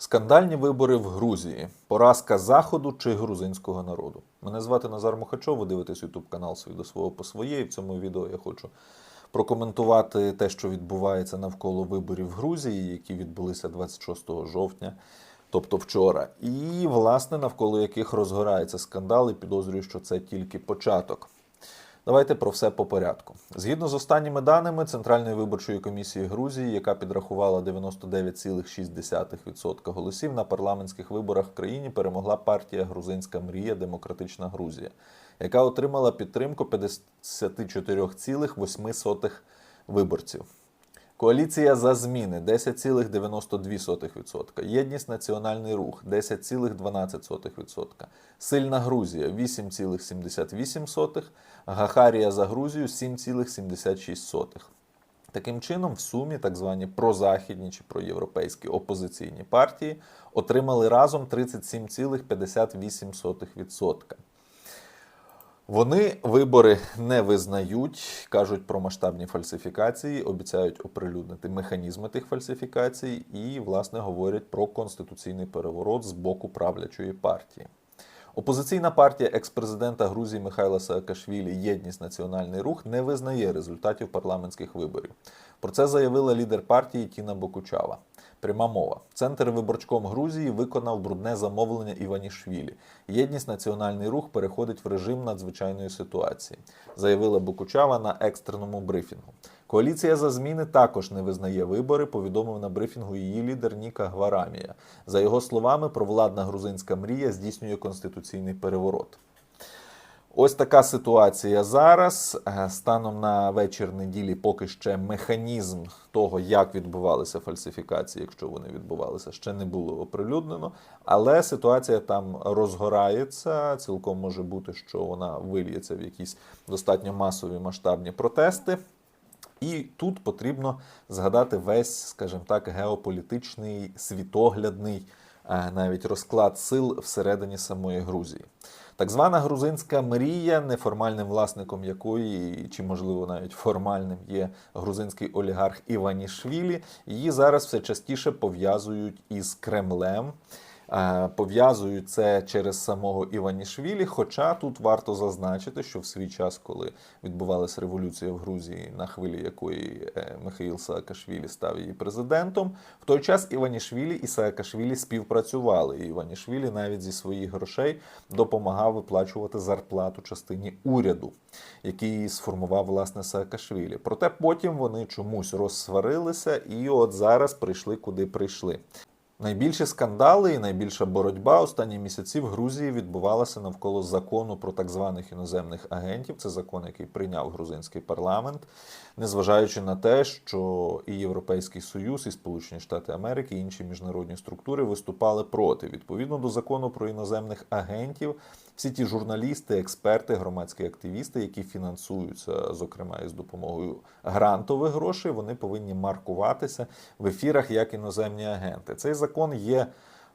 Скандальні вибори в Грузії. Поразка заходу чи грузинського народу. Мене звати Назар Мухачов. Ви дивитесь ютуб канал свій до свого по своє. В цьому відео я хочу прокоментувати те, що відбувається навколо виборів в Грузії, які відбулися 26 жовтня, тобто вчора. І, власне, навколо яких розгорається скандал, і підозрюю, що це тільки початок. Давайте про все по порядку. Згідно з останніми даними Центральної виборчої комісії Грузії, яка підрахувала 99,6% голосів на парламентських виборах в країні, перемогла партія Грузинська мрія Демократична Грузія, яка отримала підтримку 54,8 виборців. Коаліція за зміни 10,92%. Єдність Національний рух 10,12%. Сильна Грузія 8,78%. Гахарія за Грузію 7,76%. Таким чином, в сумі так звані прозахідні чи проєвропейські опозиційні партії отримали разом 37,58%. Вони вибори не визнають, кажуть про масштабні фальсифікації, обіцяють оприлюднити механізми тих фальсифікацій і, власне, говорять про конституційний переворот з боку правлячої партії. Опозиційна партія екс-президента Грузії Михайла Саакашвілі Єдність Національний рух не визнає результатів парламентських виборів. Про це заявила лідер партії Тіна Бокучава. Пряма мова. Центр виборчком Грузії виконав брудне замовлення Іванішвілі. Єдність Національний рух переходить в режим надзвичайної ситуації, заявила Бокучава на екстреному брифінгу. Коаліція за зміни також не визнає вибори, повідомив на брифінгу її лідер Ніка Гварамія. За його словами, провладна грузинська мрія здійснює конституційний переворот. Ось така ситуація зараз. Е, Станом на вечір неділі, поки ще механізм того, як відбувалися фальсифікації, якщо вони відбувалися, ще не було оприлюднено. Але ситуація там розгорається. Цілком може бути, що вона вильється в якісь достатньо масові масштабні протести. І тут потрібно згадати весь, скажімо так, геополітичний, світоглядний е, навіть розклад сил всередині самої Грузії. Так звана грузинська мрія, неформальним власником якої, чи можливо навіть формальним, є грузинський олігарх Іванішвілі. Її зараз все частіше пов'язують із Кремлем. Е, Пов'язують це через самого Іванішвілі. Хоча тут варто зазначити, що в свій час, коли відбувалася революція в Грузії, на хвилі якої е, Михаїл Саакашвілі став її президентом, в той час Іванішвілі і Саакашвілі співпрацювали. І Іванішвілі навіть зі своїх грошей допомагав виплачувати зарплату частині уряду, який сформував власне Саакашвілі. Проте потім вони чомусь розсварилися, і от зараз прийшли куди прийшли. Найбільші скандали і найбільша боротьба останні місяці в Грузії відбувалася навколо закону про так званих іноземних агентів. Це закон, який прийняв грузинський парламент, незважаючи на те, що і Європейський Союз, і Сполучені Штати Америки, і інші міжнародні структури виступали проти. Відповідно до закону про іноземних агентів, всі ті журналісти, експерти, громадські активісти, які фінансуються, зокрема із допомогою грантових грошей, вони повинні маркуватися в ефірах як іноземні агенти. Цей закон є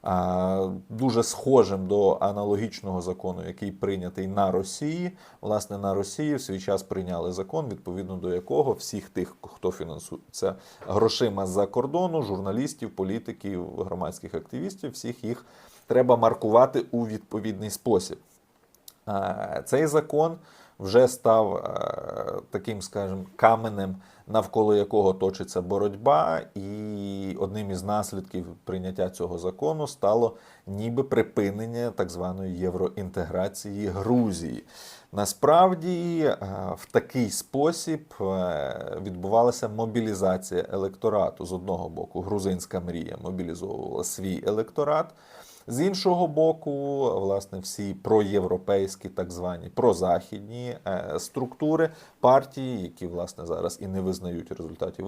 а, дуже схожим до аналогічного закону, який прийнятий на Росії. Власне, на Росії в свій час прийняли закон, відповідно до якого всіх тих, хто фінансується грошима з-за кордону, журналістів, політиків, громадських активістів, всіх їх треба маркувати у відповідний спосіб. Е, Цей закон вже став е, таким, скажімо, каменем, навколо якого точиться боротьба, і одним із наслідків прийняття цього закону стало ніби припинення так званої євроінтеграції Грузії. Насправді, е, в такий спосіб е, відбувалася мобілізація електорату. З одного боку, грузинська мрія мобілізовувала свій електорат. З іншого боку, власне, всі проєвропейські, так звані прозахідні е, структури партії, які власне зараз і не визнають результатів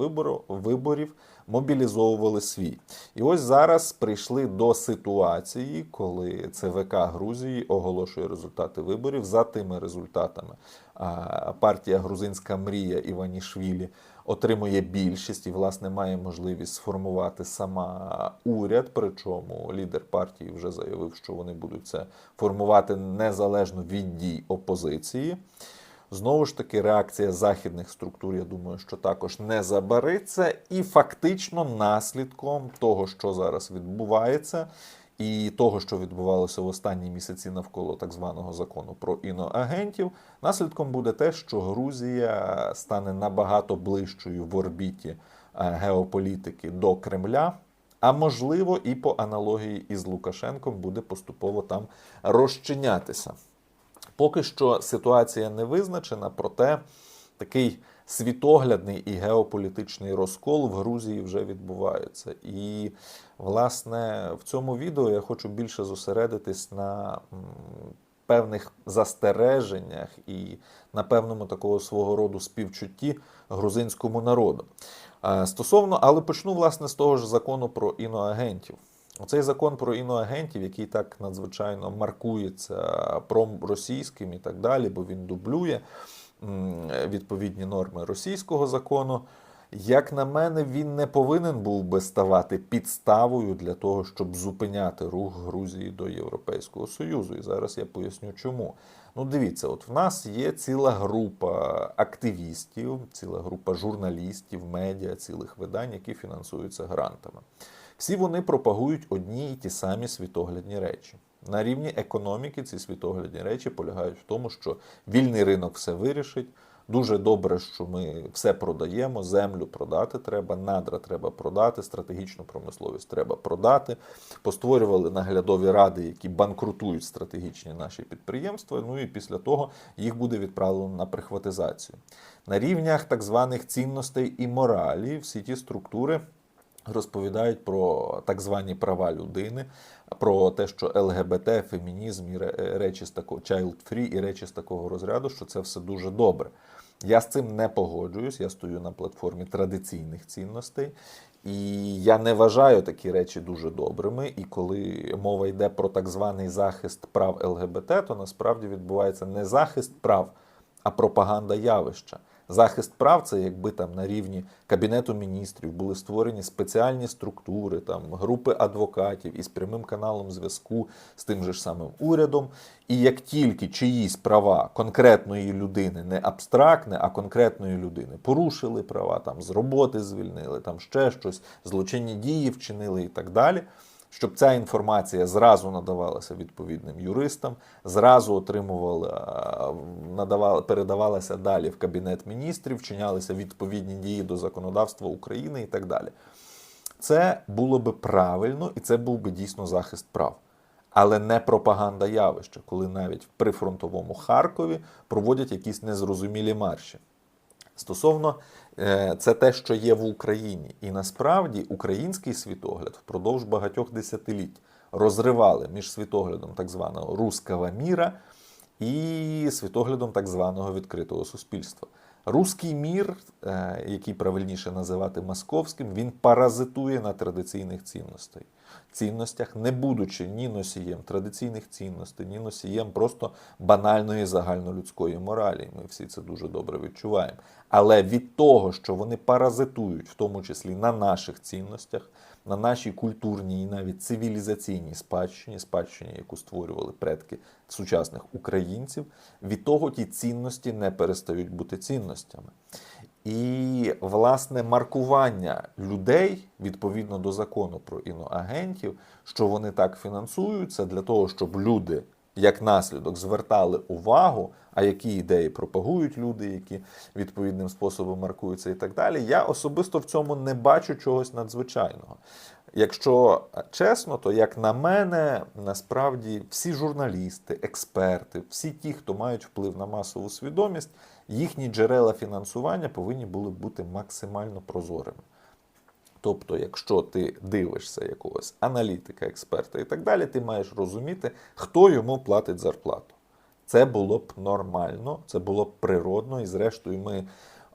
виборів, мобілізовували свій. І ось зараз прийшли до ситуації, коли ЦВК Грузії оголошує результати виборів за тими результатами. Партія Грузинська мрія Іванішвілі отримує більшість і, власне, має можливість сформувати сама уряд. Причому лідер партії вже заявив, що вони будуть це формувати незалежно від дій опозиції. Знову ж таки, реакція західних структур, я думаю, що також не забариться, і фактично наслідком того, що зараз відбувається, і того, що відбувалося в останні місяці навколо так званого закону про іноагентів, наслідком буде те, що Грузія стане набагато ближчою в орбіті е, геополітики до Кремля. А можливо, і по аналогії із Лукашенком буде поступово там розчинятися. Поки що ситуація не визначена, проте такий світоглядний і геополітичний розкол в Грузії вже відбувається. І, власне, в цьому відео я хочу більше зосередитись на певних застереженнях і на певному такого свого роду співчутті грузинському народу. Е, Стосовно, але почну власне з того ж закону про іноагентів. Оцей закон про іноагентів, який так надзвичайно маркується проросійським і так далі, бо він дублює відповідні норми російського закону. Як на мене, він не повинен був би ставати підставою для того, щоб зупиняти рух Грузії до Європейського Союзу. І зараз я поясню, чому. Ну, дивіться, от в нас є ціла група активістів, ціла група журналістів, медіа, цілих видань, які фінансуються грантами. Всі вони пропагують одні і ті самі світоглядні речі. На рівні економіки ці світоглядні речі полягають в тому, що вільний ринок все вирішить. Дуже добре, що ми все продаємо, землю продати треба, надра треба продати, стратегічну промисловість треба продати. Постворювали наглядові ради, які банкрутують стратегічні наші підприємства. Ну і після того їх буде відправлено на прихватизацію. На рівнях так званих цінностей і моралі всі ті структури розповідають про так звані права людини, про те, що ЛГБТ, фемінізм і речі з такого child free і речі з такого розряду, що це все дуже добре. Я з цим не погоджуюсь. Я стою на платформі традиційних цінностей, і я не вважаю такі речі дуже добрими. І коли мова йде про так званий захист прав ЛГБТ, то насправді відбувається не захист прав, а пропаганда явища. Захист прав це якби там на рівні кабінету міністрів були створені спеціальні структури, там групи адвокатів із прямим каналом зв'язку з тим же ж самим урядом. І як тільки чиїсь права конкретної людини, не абстрактне, а конкретної людини, порушили права, там з роботи звільнили, там ще щось, злочинні дії вчинили і так далі щоб ця інформація зразу надавалася відповідним юристам, зразу отримувала, надавала, передавалася далі в кабінет міністрів, вчинялися відповідні дії до законодавства України і так далі. Це було би правильно і це був би дійсно захист прав. Але не пропаганда явища, коли навіть в прифронтовому Харкові проводять якісь незрозумілі марші. Стосовно е, це те, що є в Україні, і насправді український світогляд впродовж багатьох десятиліть розривали між світоглядом так званого руского міра і світоглядом так званого відкритого суспільства. Руський мір, е, який правильніше називати московським, він паразитує на традиційних цінностей. Цінностях, не будучи ні носієм традиційних цінностей, ні носієм просто банальної загальнолюдської моралі. Ми всі це дуже добре відчуваємо. Але від того, що вони паразитують, в тому числі на наших цінностях, на нашій культурній і навіть цивілізаційній спадщині, спадщині, яку створювали предки сучасних українців, від того ті цінності не перестають бути цінностями. І, власне, маркування людей відповідно до закону про іноагентів, що вони так фінансуються для того, щоб люди як наслідок звертали увагу, а які ідеї пропагують люди, які відповідним способом маркуються і так далі. Я особисто в цьому не бачу чогось надзвичайного. Якщо чесно, то як на мене, насправді всі журналісти, експерти, всі ті, хто мають вплив на масову свідомість, їхні джерела фінансування повинні були бути максимально прозорими. Тобто, якщо ти дивишся якогось аналітика, експерта і так далі, ти маєш розуміти, хто йому платить зарплату. Це було б нормально, це було б природно, і зрештою ми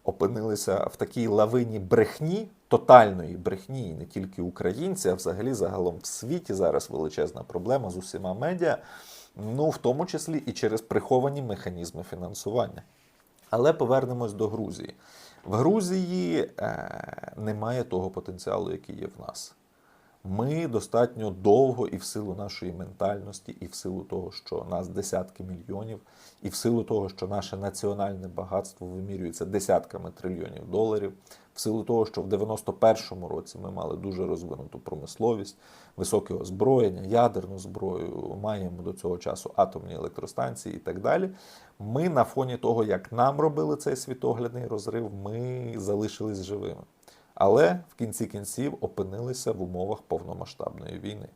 опинилися в такій лавині брехні, тотальної брехні, і не тільки українці, а взагалі загалом в світі зараз величезна проблема з усіма медіа, ну в тому числі і через приховані механізми фінансування. Але повернемось до Грузії. В Грузії е, немає того потенціалу, який є в нас. Ми достатньо довго і в силу нашої ментальності, і в силу того, що нас десятки мільйонів, і в силу того, що наше національне багатство вимірюється десятками трильйонів доларів, в силу того, що в 91-му році ми мали дуже розвинуту промисловість, високе озброєння, ядерну зброю, маємо до цього часу атомні електростанції і так далі. Ми на фоні того, як нам робили цей світоглядний розрив, ми залишились живими. Але в кінці кінців опинилися в умовах повномасштабної війни.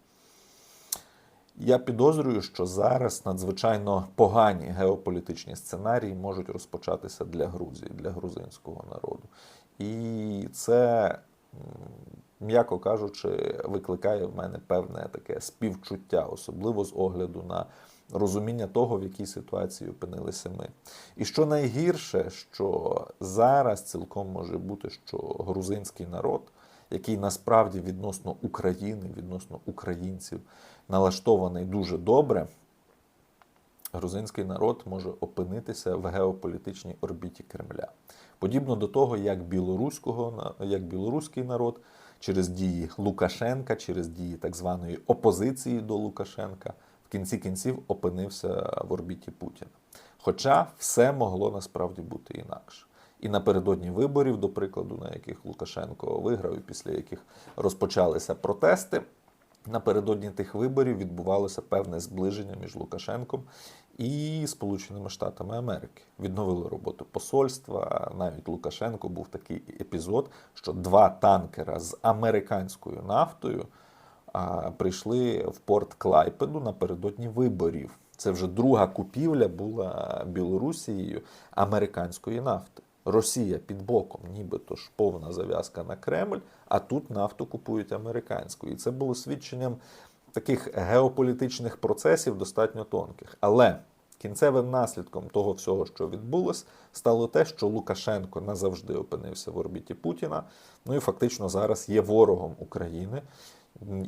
Я підозрюю, що зараз надзвичайно погані геополітичні сценарії можуть розпочатися для Грузії, для грузинського народу. І це, м'яко кажучи, викликає в мене певне таке співчуття, особливо з огляду на розуміння того, в якій ситуації опинилися ми. І що найгірше, що зараз цілком може бути, що грузинський народ, який насправді відносно України, відносно українців, налаштований дуже добре, грузинський народ може опинитися в геополітичній орбіті Кремля. Подібно до того, як білоруського як білоруський народ через дії Лукашенка, через дії так званої опозиції до Лукашенка, в кінці кінців опинився в орбіті Путіна. Хоча все могло насправді бути інакше. І напередодні виборів, до прикладу, на яких Лукашенко виграв, і після яких розпочалися протести, напередодні тих виборів відбувалося певне зближення між Лукашенком і Сполученими Штатами Америки. Відновили роботу посольства. Навіть Лукашенко був такий епізод, що два танкера з американською нафтою прийшли в порт Клайпеду напередодні виборів. Це вже друга купівля була Білорусією американської нафти. Росія під боком, нібито ж повна зав'язка на Кремль, а тут нафту купують американську. І це було свідченням таких геополітичних процесів достатньо тонких. Але кінцевим наслідком того всього, що відбулось, стало те, що Лукашенко назавжди опинився в орбіті Путіна. Ну і фактично зараз є ворогом України.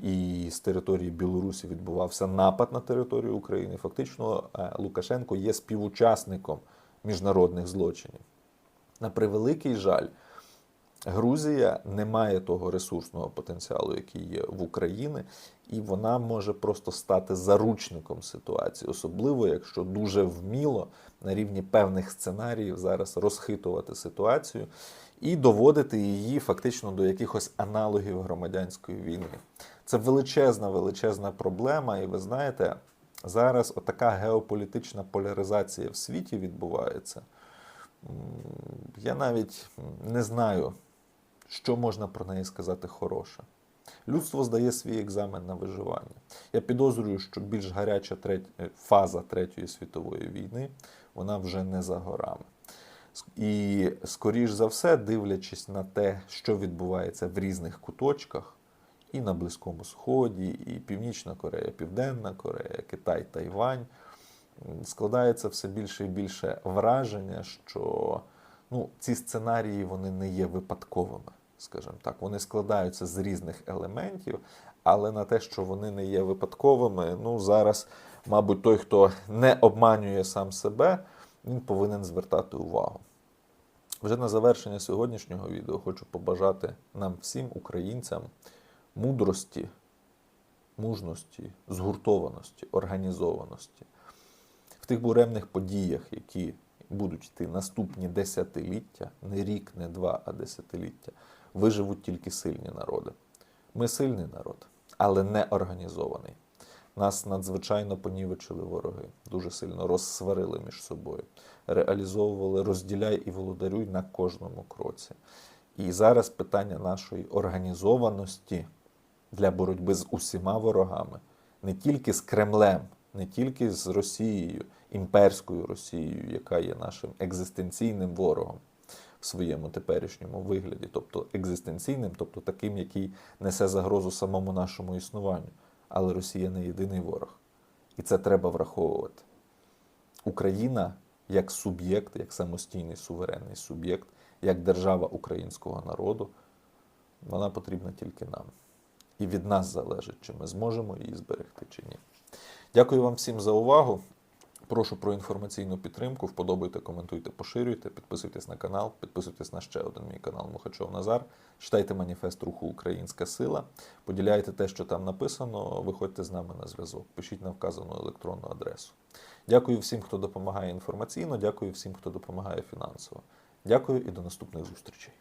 І з території Білорусі відбувався напад на територію України. Фактично, Лукашенко є співучасником міжнародних злочинів. На превеликий жаль, Грузія не має того ресурсного потенціалу, який є в Україні, і вона може просто стати заручником ситуації, особливо якщо дуже вміло на рівні певних сценаріїв зараз розхитувати ситуацію і доводити її фактично до якихось аналогів громадянської війни. Це величезна, величезна проблема, і ви знаєте, зараз отака геополітична поляризація в світі відбувається. Я навіть не знаю, що можна про неї сказати хороше. Людство здає свій екзамен на виживання. Я підозрюю, що більш гаряча треть... фаза Третьої світової війни вона вже не за горами. І, скоріш за все, дивлячись на те, що відбувається в різних куточках, і на Близькому Сході, і Північна Корея, Південна Корея, Китай, Тайвань, складається все більше і більше враження, що ну, ці сценарії вони не є випадковими, скажімо так. Вони складаються з різних елементів, але на те, що вони не є випадковими, ну зараз, мабуть, той, хто не обманює сам себе, він повинен звертати увагу. Вже на завершення сьогоднішнього відео хочу побажати нам всім, українцям, мудрості, мужності, згуртованості, організованості в тих буремних подіях, які будуть йти наступні десятиліття, не рік, не два, а десятиліття, виживуть тільки сильні народи. Ми сильний народ, але не організований. Нас надзвичайно понівечили вороги, дуже сильно розсварили між собою, реалізовували розділяй і володарюй на кожному кроці. І зараз питання нашої організованості для боротьби з усіма ворогами, не тільки з Кремлем, не тільки з Росією, імперською Росією, яка є нашим екзистенційним ворогом в своєму теперішньому вигляді, тобто екзистенційним, тобто таким, який несе загрозу самому нашому існуванню. Але Росія не єдиний ворог. І це треба враховувати. Україна як суб'єкт, як самостійний суверенний суб'єкт, як держава українського народу, вона потрібна тільки нам. І від нас залежить, чи ми зможемо її зберегти чи ні. Дякую вам всім за увагу. Прошу про інформаційну підтримку. Вподобайте, коментуйте, поширюйте, підписуйтесь на канал, підписуйтесь на ще один мій канал Мухачов Назар. Читайте маніфест руху Українська сила. Поділяйте те, що там написано. Виходьте з нами на зв'язок. Пишіть на вказану електронну адресу. Дякую всім, хто допомагає інформаційно. Дякую всім, хто допомагає фінансово. Дякую і до наступних зустрічей.